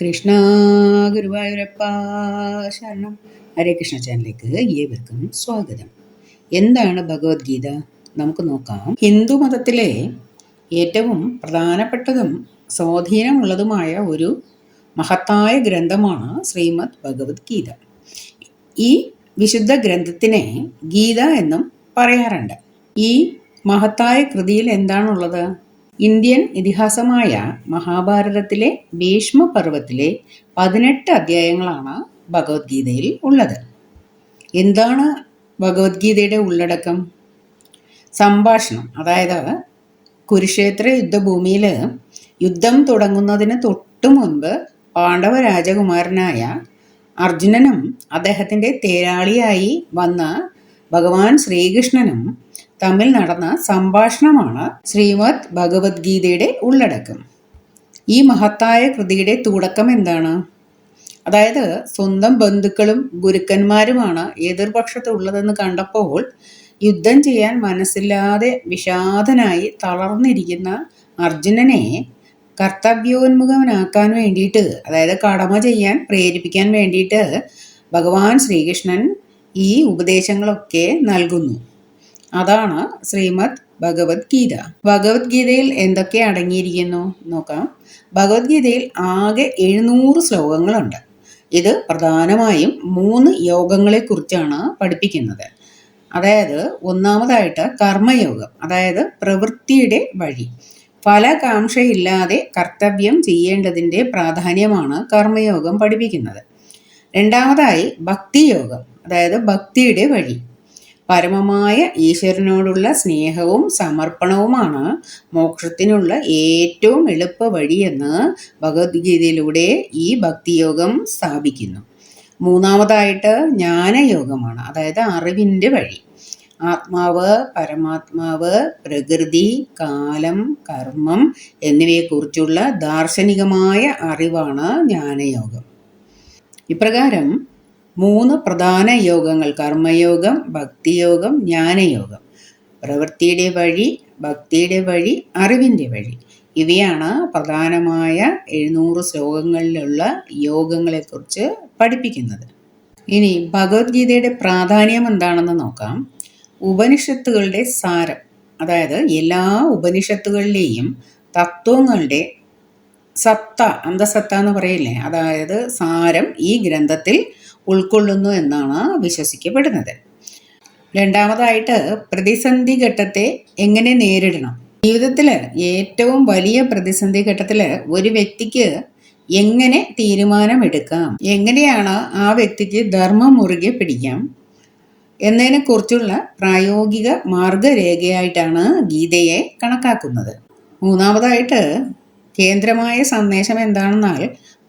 കൃഷ്ണ ഗുരുവായൂരപ്പ ശരണം. ഹരേ കൃഷ്ണ ചാനലിലേക്ക് ഏവർക്കും സ്വാഗതം. എന്താണ് ഭഗവത്ഗീത? നമുക്ക് നോക്കാം. ഹിന്ദു മതത്തിലെ ഏറ്റവും പ്രധാനപ്പെട്ടതും സ്വാധീനമുള്ളതുമായ ഒരു മഹത്തായ ഗ്രന്ഥമാണ് ശ്രീമദ് ഭഗവത്ഗീത. ഈ വിശുദ്ധ ഗ്രന്ഥത്തിനെ ഗീത എന്നും പറയാറുണ്ട്. ഈ മഹത്തായ കൃതിയിൽ എന്താണുള്ളത്? ഇന്ത്യൻ ഇതിഹാസമായ മഹാഭാരതത്തിലെ ഭീഷ്മ പർവത്തിലെ പതിനെട്ട് അധ്യായങ്ങളാണ് ഭഗവത്ഗീതയിൽ ഉള്ളത്. എന്താണ് ഭഗവത്ഗീതയുടെ ഉള്ളടക്കം? സംഭാഷണം അതായത് കുരുക്ഷേത്ര യുദ്ധഭൂമിയിൽ യുദ്ധം തുടങ്ങുന്നതിന് തൊട്ടു മുൻപ് പാണ്ഡവ രാജകുമാരനായ അർജുനനും അദ്ദേഹത്തിന്റെ തേരാളിയായി വന്ന ഭഗവാൻ ശ്രീകൃഷ്ണനും തമ്മിൽ നടന്ന സംഭാഷണമാണ് ശ്രീമദ് ഭഗവത്ഗീതയുടെ ഉള്ളടക്കം. ഈ മഹത്തായ കൃതിയുടെ തുടക്കം എന്താണ്? അതായത് സ്വന്തം ബന്ധുക്കളും ഗുരുക്കന്മാരുമാണ് എതിർപക്ഷത്തുള്ളതെന്ന് കണ്ടപ്പോൾ യുദ്ധം ചെയ്യാൻ മനസ്സില്ലാതെ വിഷാദനായി തളർന്നിരിക്കുന്ന അർജുനനെ കർത്തവ്യോന്മുഖനാക്കാൻ വേണ്ടിയിട്ട് അതായത് കടമ ചെയ്യാൻ പ്രേരിപ്പിക്കാൻ വേണ്ടിയിട്ട് ഭഗവാൻ ശ്രീകൃഷ്ണൻ ഈ ഉപദേശങ്ങളൊക്കെ നൽകുന്നു. അതാണ് ശ്രീമദ് ഭഗവത്ഗീത. ഭഗവത്ഗീതയിൽ എന്തൊക്കെ അടങ്ങിയിരിക്കുന്നു? നോക്കാം. ഭഗവത്ഗീതയിൽ ആകെ എഴുന്നൂറ് ശ്ലോകങ്ങളുണ്ട്. ഇത് പ്രധാനമായും മൂന്ന് യോഗങ്ങളെക്കുറിച്ചാണ് പഠിപ്പിക്കുന്നത്. അതായത് ഒന്നാമതായിട്ട് കർമ്മയോഗം അതായത് പ്രവൃത്തിയുടെ വഴി. ഫലകാംക്ഷയില്ലാതെ കർത്തവ്യം ചെയ്യേണ്ടതിന്റെ പ്രാധാന്യമാണ് കർമ്മയോഗം പഠിപ്പിക്കുന്നത്. രണ്ടാമതായി ഭക്തിയോഗം അതായത് ഭക്തിയുടെ വഴി. പരമമായ ഈശ്വരനോടുള്ള സ്നേഹവും സമർപ്പണവുമാണ് മോക്ഷത്തിനുള്ള ഏറ്റവും എളുപ്പ വഴിയെന്ന് ഭഗവത്ഗീതയിലൂടെ ഈ ഭക്തിയോഗം സ്ഥാപിക്കുന്നു. മൂന്നാമതായിട്ട് ജ്ഞാനയോഗമാണ് അതായത് അറിവിന്റെ വഴി. ആത്മാവ് പരമാത്മാവ് പ്രകൃതി കാലം കർമ്മം എന്നിവയെക്കുറിച്ചുള്ള ദാർശനികമായ അറിവാണ് ജ്ഞാനയോഗം. ഇപ്രകാരം മൂന്ന് പ്രധാന യോഗങ്ങൾ. കർമ്മയോഗം ഭക്തിയോഗം ജ്ഞാനയോഗം. പ്രവൃത്തിയുടെ വഴി ഭക്തിയുടെ വഴി അറിവിന്റെ വഴി. ഇവയാണ് പ്രധാനമായ എഴുന്നൂറ് ശ്ലോകങ്ങളിലുള്ള യോഗങ്ങളെക്കുറിച്ച് പഠിപ്പിക്കുന്നത്. ഇനി ഭഗവത്ഗീതയുടെ പ്രാധാന്യം എന്താണെന്ന് നോക്കാം. ഉപനിഷത്തുകളുടെ സാരം. അതായത് എല്ലാ ഉപനിഷത്തുകളിലെയും തത്വങ്ങളുടെ സത്ത അന്തസത്ത എന്ന് പറയില്ലേ? അതായത് സാരം ഈ ഗ്രന്ഥത്തിൽ ഉൾക്കൊള്ളുന്നു എന്നാണ് വിശ്വസിക്കപ്പെടുന്നത്. രണ്ടാമതായിട്ട് പ്രതിസന്ധി ഘട്ടത്തെ എങ്ങനെ നേരിടണം? ജീവിതത്തിൽ ഏറ്റവും വലിയ പ്രതിസന്ധി ഘട്ടത്തിൽ ഒരു വ്യക്തിക്ക് എങ്ങനെ തീരുമാനമെടുക്കാം? എങ്ങനെയാണ് ആ വ്യക്തിക്ക് ധർമ്മം മുറുകെ പിടിക്കാം? എന്നതിനെക്കുറിച്ചുള്ള പ്രായോഗിക മാർഗരേഖയായിട്ടാണ് ഗീതയെ കണക്കാക്കുന്നത്. മൂന്നാമതായിട്ട് കേന്ദ്രമായ സന്ദേശം എന്താണെന്നാൽ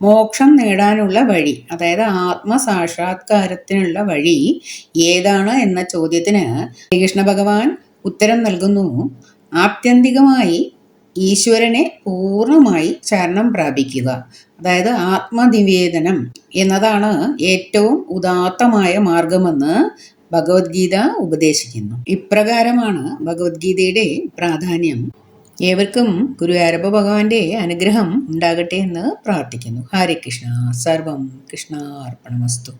മോക്ഷം നേടാനുള്ള വഴി അതായത് ആത്മസാക്ഷാത്കാരത്തിനുള്ള വഴി ഏതാണ് എന്ന ചോദ്യത്തിന് ശ്രീകൃഷ്ണ ഭഗവാൻ ഉത്തരം നൽകുന്നു. ആത്യന്തികമായി ഈശ്വരനെ പൂർണമായി ചരണം പ്രാപിക്കുക അതായത് ആത്മനിവേദനം എന്നതാണ് ഏറ്റവും ഉദാത്തമായ മാർഗമെന്ന് ഭഗവത്ഗീത ഉപദേശിക്കുന്നു. ഇപ്രകാരമാണ് ഭഗവത്ഗീതയുടെ പ്രാധാന്യം. ഏവർക്കും ഗുരു അരബ ഭഗവാന്റെ അനുഗ്രഹം ഉണ്ടാകട്ടെ എന്ന് പ്രാർത്ഥിക്കുന്നു. ഹരേ കൃഷ്ണ. സർവം കൃഷ്ണ അർപ്പണമസ്തു